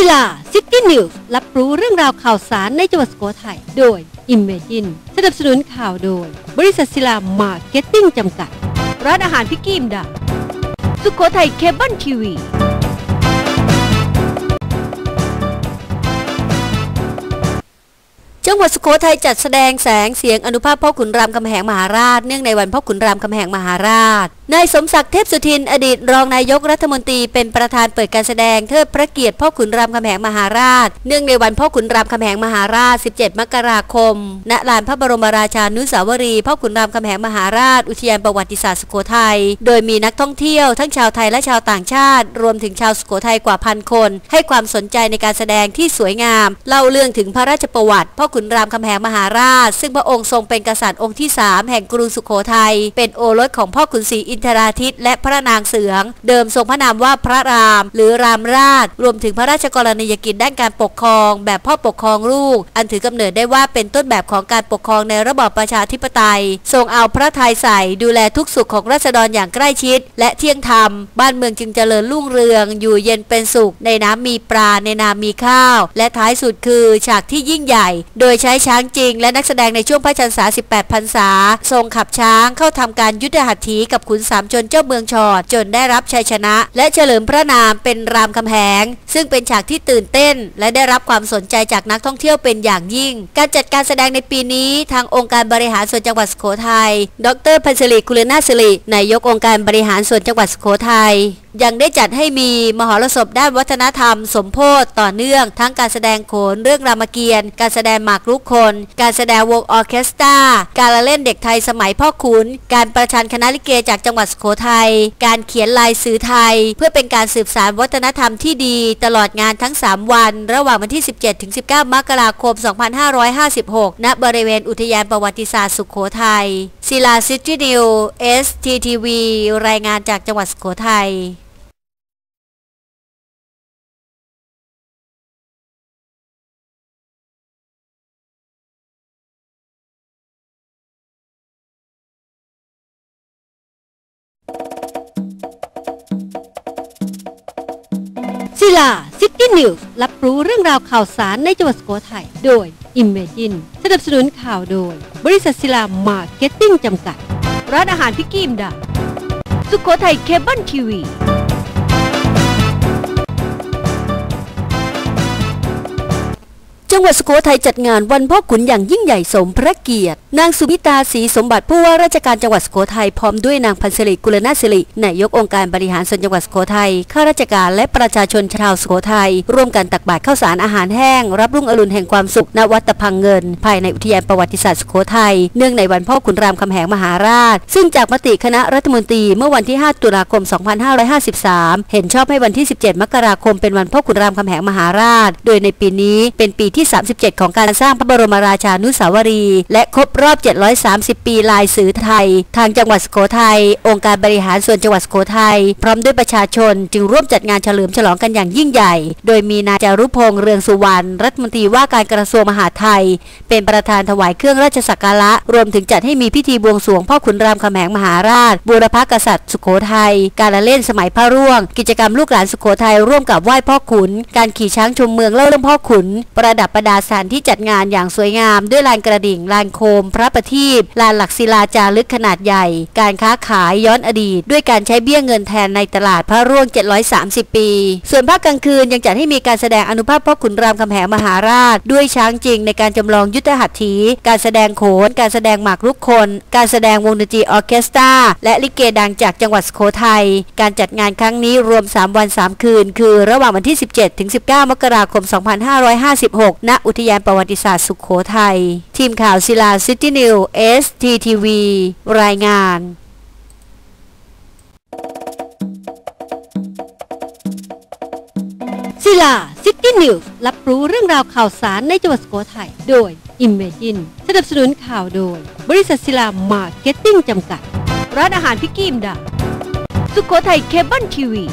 ศิลาซิตี้นิวส์รับรู้เรื่องราวข่าวสารในจังหวัดสุโขทัยโดย Imagine สนับสนุนข่าวโดย บริษัทศิลามาร์เก็ตติ้งจำกัด ร้านอาหารพิกกี้มดา สุโขทัยเคเบิลทีวี จังหวัดสุโขทัยจัดแสดงแสงเสียงอนุภาพพ่อขุนรามคำแหงมหาราช เนื่องในวันพ่อขุนรามคำแหงมหาราช นายสมศักดิ์เทพสุทิน อดีตรองนายกรัฐมนตรีเป็นประธานเปิดการแสดงเทิดพระเกียรติพ่อขุนรามคำแหงมหาราช เนื่องในวันพ่อขุนรามคำแหงมหาราช 17 มกราคม ณ ลานพระบรมราชานุสาวรีย์พ่อขุนรามคำแหงมหาราช อุทยานประวัติศาสตร์สุโขทัย โดยมีนักท่องเที่ยวทั้งชาวไทยและชาวต่างชาติ รวมถึงชาวสุโขทัยกว่าพันคน ให้ความสนใจในการแสดงที่สวยงาม เล่าเรื่องถึงพระราชประวัติพ่อขุนุนรามคำแหงมหาราช ซึ่งพระองค์ทรงเป็นกษัตริย์องค์ที่ 3 แห่งกรุงสุโขทัย เป็นโอรสของพ่อขุนศรีอินทราทิตและพระนางเสือง เดิมทรงพระนามว่าพระราม หรือรามราช รวมถึงพระราชกรณียกิจด้านการปกครอง แบบพ่อปกครองลูก อันถือกำเนิดได้ว่าเป็นต้นแบบของการปกครองในระบอบประชาธิปไตย ทรงเอาพระทัยใส่ดูแลทุกสุขของราษฎรอย่างใกล้ชิด และเที่ยงธรรม บ้านเมืองจึงเจริญรุ่งเรือง อยู่เย็นเป็นสุข ในน้ำมีปลาในนามีข้าว และท้ายสุดคือฉากที่ยิ่งใหญ่ โดยยใช้ช้างจริง และนักแสดงในช่วงพระชนษา 18พรรษา ทรงขับช้างเข้าทำการยุทธหัตถีกับขุนสามชนเจ้าเมืองชอด จนได้รับชัยชนะ และเฉลิมพระนามเป็นรามคำแหง ซึ่งเป็นฉากที่ตื่นเต้น และได้รับความสนใจจากนักท่องเที่ยวเป็นอย่างยิ่ง การจัดการแสดงในปีนี้ทางองค์การบริหารส่วนจังหวัดสุโขทัย ดรพันศริคุลนาสิรินายกองค์การบริหารส่วนจังหวัดสุโขทัยยังได้จัดให้มีมหรสพด้านวัฒนธรรม สมโพธต่อเนื่อง ทั้งการแสดงโขนเรื่องรามเกียรติ์การแสดงหมากรุกคน การแสดงวงออเคสตราการละเล่นเด็กไทยสมัยพ่อขุน การประชันคณะลิเกจากจังหวัดสุโขทัยการเขียนลายสื่อไทย เพื่อเป็นการสืบสานวัฒนธรรมที่ดี ตลอดงานทั้ง 3 วัน ระหว่างวันที่ 17-19 มกราคม 2556 ณ บริเวณอุทยานประวัติศาสตร์สุโขทัยศิลาซิตี้นิว STTV รายงานจากจังหวัดสุโขทัย ศิลาซิตี้นิวส์รับรู้เรื่องราวข่าวสารในจังหวัดสุโขทัยโดย Imagine สนับสนุนข่าวโดย บริษัทศิลามาร์เก็ตติ้งจำกัด ร้านอาหารพิกกี้มดา สุโขทัยเคเบิลทีวี งหวัดสุโขทัยจัดงานวันพ่อขุนอย่างยิ่งใหญ่สมพระเกียรติ นางสุมิตาศรีสมบัติผู้ว่าราชการจังหวัดสุโขทัยพร้อมด้วยนางพันศริกุลนาศิรินายกองค์การบริหารส่วนจังหวัดสุโขทัยข้าราชการและประชาชนชาวสุโขทัยร่วมกันตักบาตรข้าวสารอาหารแห้ง รับรุ่งอรุณแห่งความสุขณวัดตะพังเงิน ภายในอุทยานประวัติศาสตร์สุโขทัยเนื่องในวันพ่อขุนรามคำแหงมหาราช ซึ่งจากมติคณะรัฐมนตรีเมื่อวันที่ 5 ตุลาคม 2553 เห็นชอบให้วันที่ 17 มกราคมเป็นวันพ่อขุนรามคำแหงมหาราช โดยในปีนี้เป็นปีที่37 ของการสร้างพระบรมราชานุสาวรีย์และครบรอบ 730 ปีลายสื่อไทย ทางจังหวัดสุโขทัยองค์การบริหารส่วนจังหวัดสุโขทัยพร้อมด้วยประชาชน จึงร่วมจัดงานเฉลิมฉลองกันอย่างยิ่งใหญ่ โดยมีนายจารุพงษ์เรืองสุวรรณรัฐมนตรีว่าการกระทรวงมหาดไทย เป็นประธานถวายเครื่องราชสักการะ รวมถึงจัดให้มีพิธีบวงสรวงพ่อขุนรามคำแหงมหาราช บูรพกษัตริย์ สุโขทัยการละเล่นสมัยพระร่วง กิจกรรมลูกหลานสุโขทัยร่วมกับไหว้พ่อขุน การขี่ช้างชมเมืองเล่าเรื่องพ่อขุน ประดับประดาสถานที่จัดงานอย่างสวยงาม ด้วยลานกระดิ่ง ลานโคม พระประทีปลานหลักศิลาจารึกขนาดใหญ่ การค้าขายย้อนอดีต ด้วยการใช้เบี้ยเงินแทนในตลาดพระร่วง 730 ปี ส่วนภาคกลางคืนยังจัดให้มีการแสดงอนุภาพพ่อขุนรามคำแหงมหาราช ด้วยช้างจริงในการจำลองยุทธหัตถี การแสดงโขน การแสดงหมากรุกคน การแสดงวงดนตรีออเคสตราและลิเกดังจากจังหวัดสุโขทัย การจัดงานครั้งนี้รวม 3 วัน 3 คืน คือระหว่างวันที่ 17 ถึง 19 มกราคม 2556ณอุทยานประวัติศาสตร์สุโขทัย ทีมข่าวศิลาซิตี้นิว STTV รายงานศิลาซิตี้นิวส์รับรู้เรื่องราวข่าวสารในจังหวัดสุโขทัยโดย Imagine สนับสนุนข่าวโดย บริษัทศิลามาร์เก็ตติ้งจำกัด ร้านอาหารพิกกี้มดา สุโขทัยเคเบิลทีวี